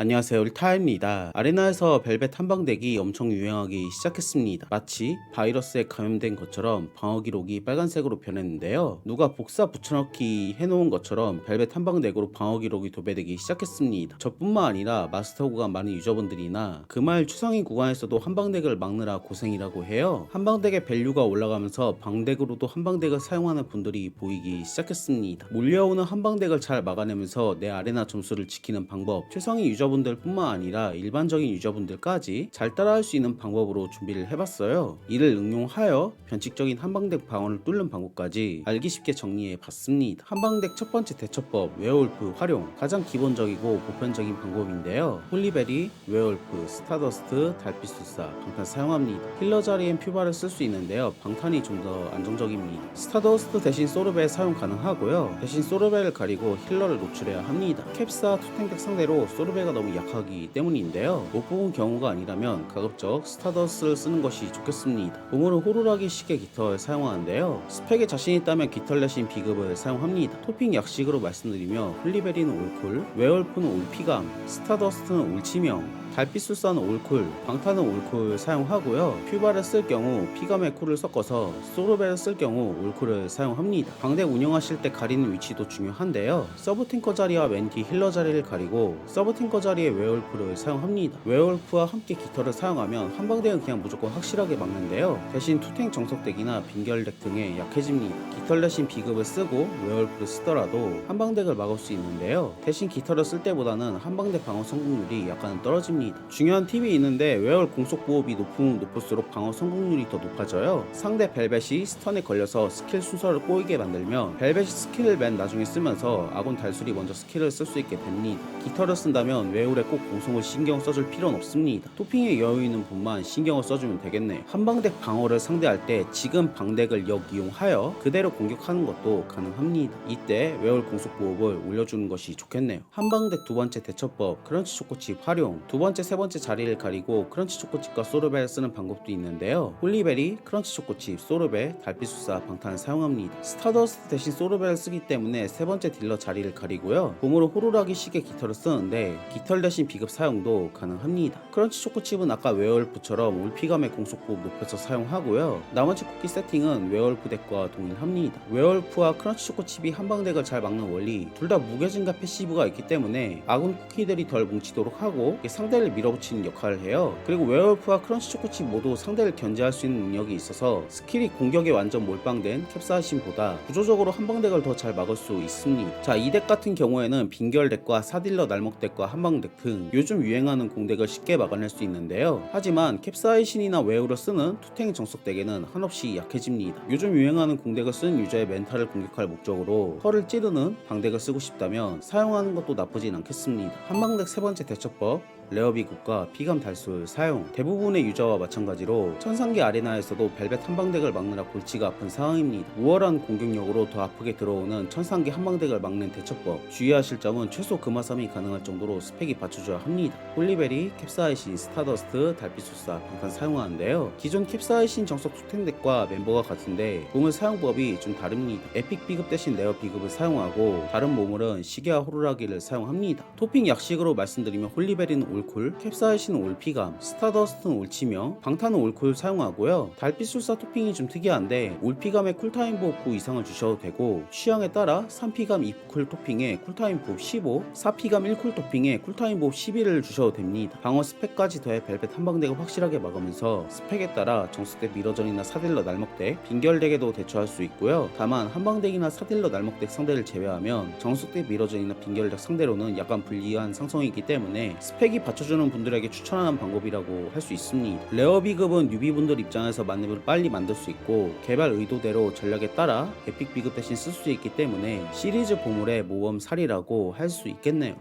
안녕하세요 울타입니다. 아레나에서 벨벳 한방덱이 엄청 유행하기 시작했습니다. 마치 바이러스에 감염된 것처럼 방어 기록이 빨간색으로 변했는데요. 누가 복사 붙여넣기 해놓은 것처럼 벨벳 한방덱으로 방어 기록이 도배되기 시작했습니다. 저뿐만 아니라 마스터 구간 많은 유저분들이나 그말 추상위 구간에서도 한방덱을 막느라 고생이라고 해요. 한방덱의 밸류가 올라가면서 방덱으로도 한방덱을 사용하는 분들이 보이기 시작했습니다. 몰려오는 한방덱을 잘 막아내면서 내 아레나 점수를 지키는 방법 최상위 유저 분들 뿐만 아니라 일반적인 유저분들까지 잘 따라할 수 있는 방법으로 준비를 해봤어요. 이를 응용하여 변칙적인 한방덱 방어를 뚫는 방법까지 알기 쉽게 정리해 봤습니다. 한방덱 첫 번째 대처법 웨어울프 활용 가장 기본적이고 보편적인 방법인데요. 홀리베리, 웨어울프, 스타더스트, 달빛술사, 방탄 사용합니다. 힐러 자리엔 퓨바를 쓸 수 있는데요. 방탄이 좀 더 안정적입니다. 스타더스트 대신 소르베 사용 가능하고요. 대신 소르베를 가리고 힐러를 노출해야 합니다. 캡사 투탱 덱 상대로 소르베가 너무 약하기 때문인데요. 못 뽑은 경우가 아니라면 가급적 스타더스를 쓰는 것이 좋겠습니다. 보물은 호루라기 식의 깃털 사용하는데요. 스펙에 자신 있다면 깃털 대신 비급을 사용합니다. 토핑 약식으로 말씀드리며 홀리베리는 올쿨, 웨얼프는 올피감, 스타더스트는 올치명, 달빛술사는 올쿨, 방탄은 올쿨 사용하고요. 퓨바를 쓸 경우 피감의 쿨을 섞어서 소르베를 쓸 경우 올쿨을 사용합니다. 방덱 운영하실 때 가리는 위치도 중요한데요. 서브 탱커 자리와 왼뒤 힐러 자리를 가리고 서브 탱커 자리에 웨얼프를 사용합니다. 웨얼프와 함께 깃털을 사용하면 한방덱은 그냥 무조건 확실하게 막는데요. 대신 투탱 정석덱이나 빙결덱 등에 약해집니다. 깃털 대신 비급을 쓰고 웨얼프를 쓰더라도 한방덱을 막을 수 있는데요. 대신 깃털을 쓸 때보다는 한방덱 방어 성공률이 약간 떨어집니다. 중요한 팁이 있는데 웨얼 공속 보호비 높으면 높을수록 방어 성공률이 더 높아져요. 상대 벨벳이 스턴에 걸려서 스킬 순서를 꼬이게 만들면 벨벳이 스킬을 맨 나중에 쓰면서 아군 달술이 먼저 스킬을 쓸 수 있게 됩니다. 깃털을 쓴다면 웨올에 꼭 공속을 신경 써줄 필요는 없습니다. 토핑에 여유 있는 분만 신경을 써주면 되겠네요. 한방덱 방어를 상대할 때 지금 방덱을 역이용하여 그대로 공격하는 것도 가능합니다. 이때 웨올 공속 보호를 올려주는 것이 좋겠네요. 한방덱 두 번째 대처법 크런치 초코칩 활용 두 번째 세 번째 자리를 가리고 크런치 초코칩과 소르벨 쓰는 방법도 있는데요. 홀리베리, 크런치 초코칩, 소르벨, 달빛수사, 방탄을 사용합니다. 스타더스트 대신 소르벨을 쓰기 때문에 세 번째 딜러 자리를 가리고요. 봄으로 호루라기 식의 깃털을 쓰는데 깃털 대신 비급 사용도 가능합니다. 크런치 초코칩은 아까 웨얼프처럼 올피감의 공속보호 높여서 사용하고요. 나머지 쿠키 세팅은 웨얼프 덱과 동일합니다. 웨얼프와 크런치 초코칩이 한방덱을 잘 막는 원리 둘 다 무게 증가 패시브가 있기 때문에 아군 쿠키들이 덜 뭉치도록 하고 상대 를 밀어붙이는 역할을 해요. 그리고 웨어울프와 크런치 초코칩 모두 상대를 견제할 수 있는 능력이 있어서 스킬이 공격에 완전 몰빵된 캡사이신보다 구조적으로 한방덱을 더 잘 막을 수 있습니다. 자, 이 덱 같은 경우에는 빙결덱과 사딜러 날먹덱과 한방덱 등 요즘 유행하는 공덱을 쉽게 막아낼 수 있는데요. 하지만 캡사이신이나 웨어를 쓰는 투탱 정석덱에는 한없이 약해집니다. 요즘 유행하는 공덱을 쓰는 유저의 멘탈을 공격할 목적으로 털을 찌르는 방덱을 쓰고 싶다면 사용하는 것도 나쁘진 않겠습니다. 한방덱 세 번째 대처법 레어 비국과 피감 달술 사용 대부분의 유저와 마찬가지로 천상계 아레나에서도 벨벳 한방덱을 막느라 골치가 아픈 상황입니다. 우월한 공격력으로 더 아프게 들어오는 천상계 한방덱을 막는 대처법 주의하실 점은 최소 금화삼이 가능할 정도로 스펙이 받쳐줘야 합니다. 홀리베리, 캡사이신, 스타더스트, 달빛술사, 방탄 사용하는데요. 기존 캡사이신 정석 투텐덱과 멤버가 같은데 몸을 사용법이 좀 다릅니다. 에픽 비급 대신 레어 비급을 사용하고 다른 몸물은 시계와 호루라기를 사용합니다. 토핑 약식으로 말씀드리면 홀리베리는 올 콜, 캡사이신은 올피감, 스타더스트는 올치명, 방탄은 올콜 사용하고요. 달빛 술사 토핑이 좀 특이한데 올피감에 쿨타임 부업 9 이상을 주셔도 되고 취향에 따라 3피감 2쿨 토핑에 쿨타임 부업 15, 4피감 1쿨 토핑에 쿨타임 부업 11을 주셔도 됩니다. 방어 스펙까지 더해 벨벳 한방덱을 확실하게 막으면서 스펙에 따라 정수덱 미러전이나 사딜러 날먹덱, 빙결덱에도 대처할 수 있고요. 다만 한방덱이나 사딜러 날먹덱 상대를 제외하면 정수덱 미러전이나 빙결덱 상대로는 약간 불리한 상성이기 때문에 스펙이 받쳐 주는 분들에게 추천하는 방법이라고 할 수 있습니다. 레어 비급은 뉴비분들 입장에서 만렙을 빨리 만들 수 있고 개발 의도대로 전략에 따라 에픽 비급 대신 쓸 수 있기 때문에 시리즈 보물의 모범 살이라고 할 수 있겠네요.